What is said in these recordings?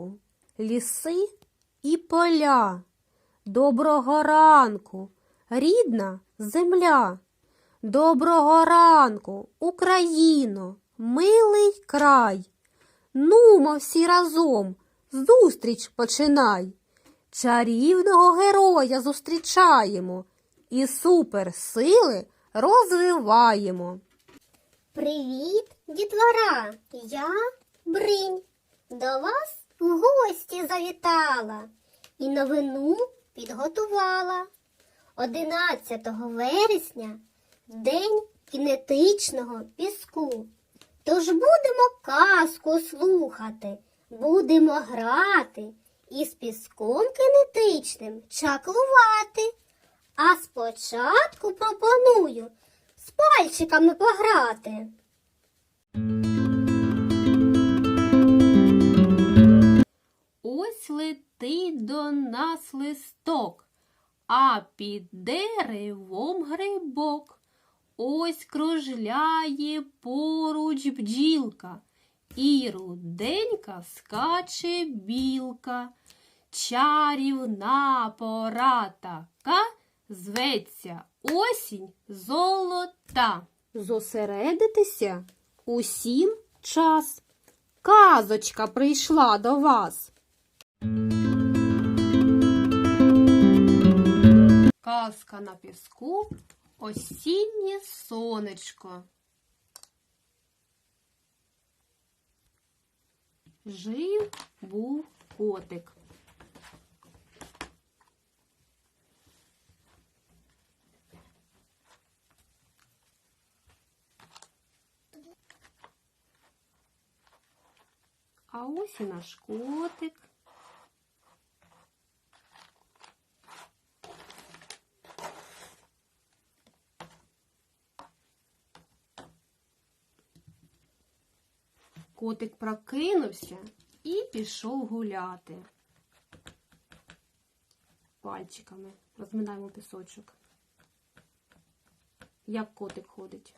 ранку, ліси і поля. Доброго ранку, рідна земля. Доброго ранку, Україно, милий край. Нумо всі разом, зустріч починай. Чарівного героя зустрічаємо і суперсили розвиваємо. Привіт, дітвора! Я Бринь. До вас в гості завітала і новину підготувала. 11 вересня день кінетичного піску. Тож будемо казку слухати, будемо грати і з піском кинетичним чаклувати. А спочатку пропоную з пальчиками пограти. Ось летить до нас листок, а під деревом грибок. Ось кружляє поруч бджілка, і руденька скаче білка. Чарівна пора така зветься осінь золота. Зосередитися усім час. Казочка прийшла до вас. Казка на піску, осіннє сонечко. Жив був котик. А ось і наш котик. Котик прокинувся і пішов гуляти. Пальчиками розминаємо пісочок. Як котик ходить?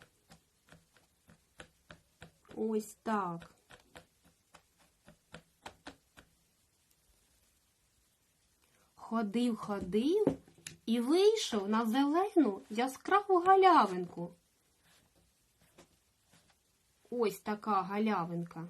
Ось так. Ходив, ходив і вийшов на зелену яскраву галявинку. Ось така галявинка.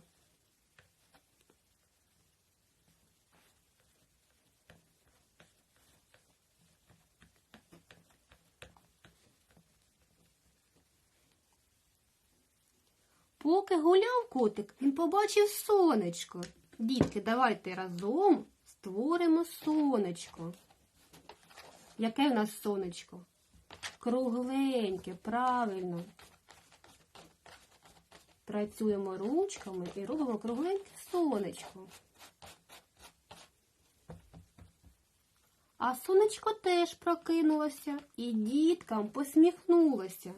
Поки гуляв котик, він побачив сонечко. Дітки, давайте разом створимо сонечко. Яке в нас сонечко? Кругленьке, правильно. Працюємо ручками і робимо кругленьке сонечко. А сонечко теж прокинулося і діткам посміхнулося.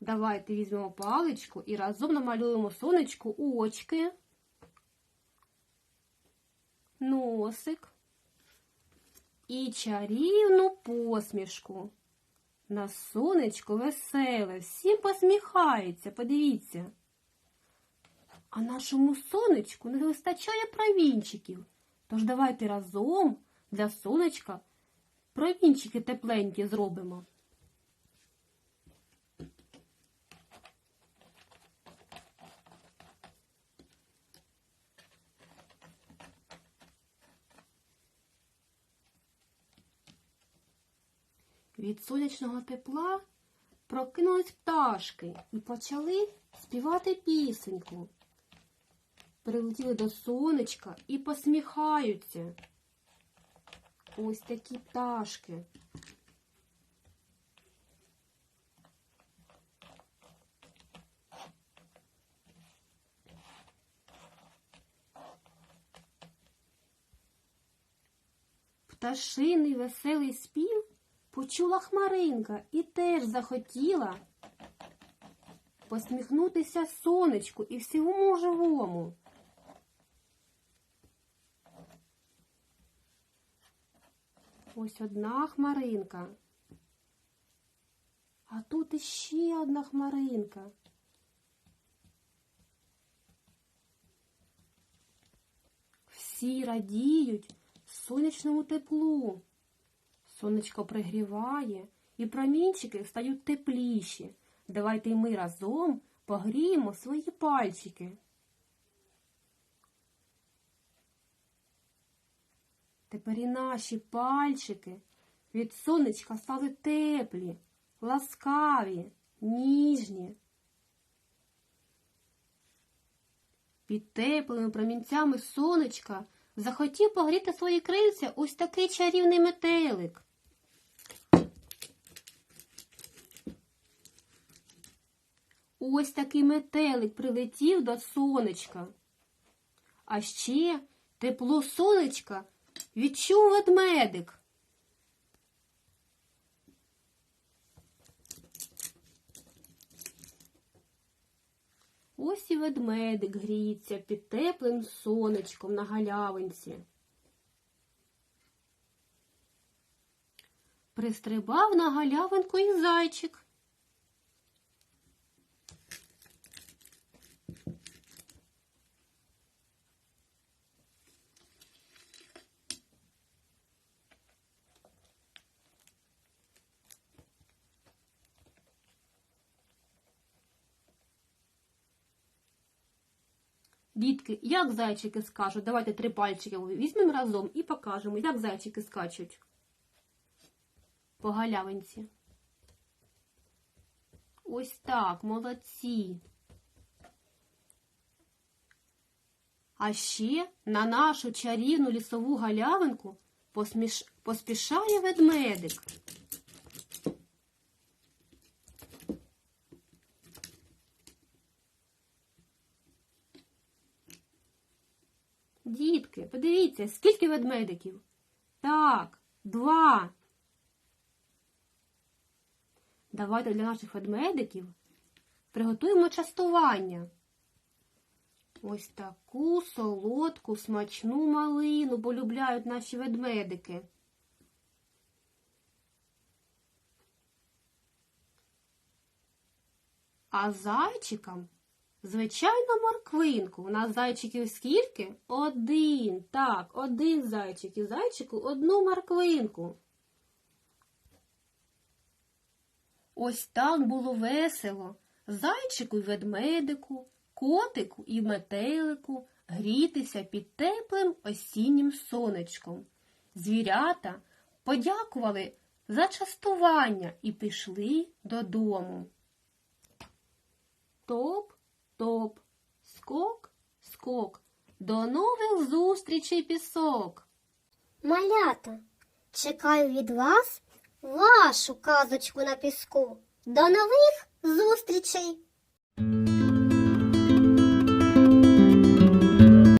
Давайте візьмемо паличку і разом намалюємо сонечку очки, носик і чарівну посмішку. На сонечко веселе, всім посміхається, подивіться. А нашому сонечку не вистачає провінчиків. Тож давайте разом для сонечка провінчики тепленькі зробимо. Від сонячного тепла прокинулись пташки і почали співати пісеньку. Прилетіли до сонечка і посміхаються. Ось такі пташки. Пташиний веселий спів почула хмаринка і теж захотіла посміхнутися сонечку і всьому живому. Ось одна хмаринка. А тут іще одна хмаринка. Всі радіють сонячному теплу. Сонечко пригріває, і промінчики стають тепліші. Давайте й ми разом погріємо свої пальчики. Тепер і наші пальчики від сонечка стали теплі, ласкаві, ніжні. Під теплими промінцями сонечка захотів погріти свої крильця ось такий чарівний метелик. Ось такий метелик прилетів до сонечка. А ще тепло сонечка відчув ведмедик. Ось і ведмедик гріється під теплим сонечком на галявинці. Пристрибав на галявинку і зайчик. Дітки, як зайчики скажуть? Давайте три пальчики візьмемо разом і покажемо, як зайчики скачуть по галявинці. Ось так, молодці. А ще на нашу чарівну лісову галявинку посміш... поспішає ведмедик. Дітки, подивіться, скільки ведмедиків? Так, два. Давайте для наших ведмедиків приготуємо частування. Ось таку солодку, смачну малину полюбляють наші ведмедики. А зайчикам Звичайно, морквинку. У нас зайчиків скільки? Один. Так, один зайчик. І зайчику одну морквинку. Ось так було весело. Зайчику й ведмедику, котику і метелику грітися під теплим осіннім сонечком. Звірята подякували за частування і пішли додому. Топ Топ, скок, скок. До нових зустрічей пісок. Малята, чекаю від вас вашу казочку на піску. До нових зустрічей!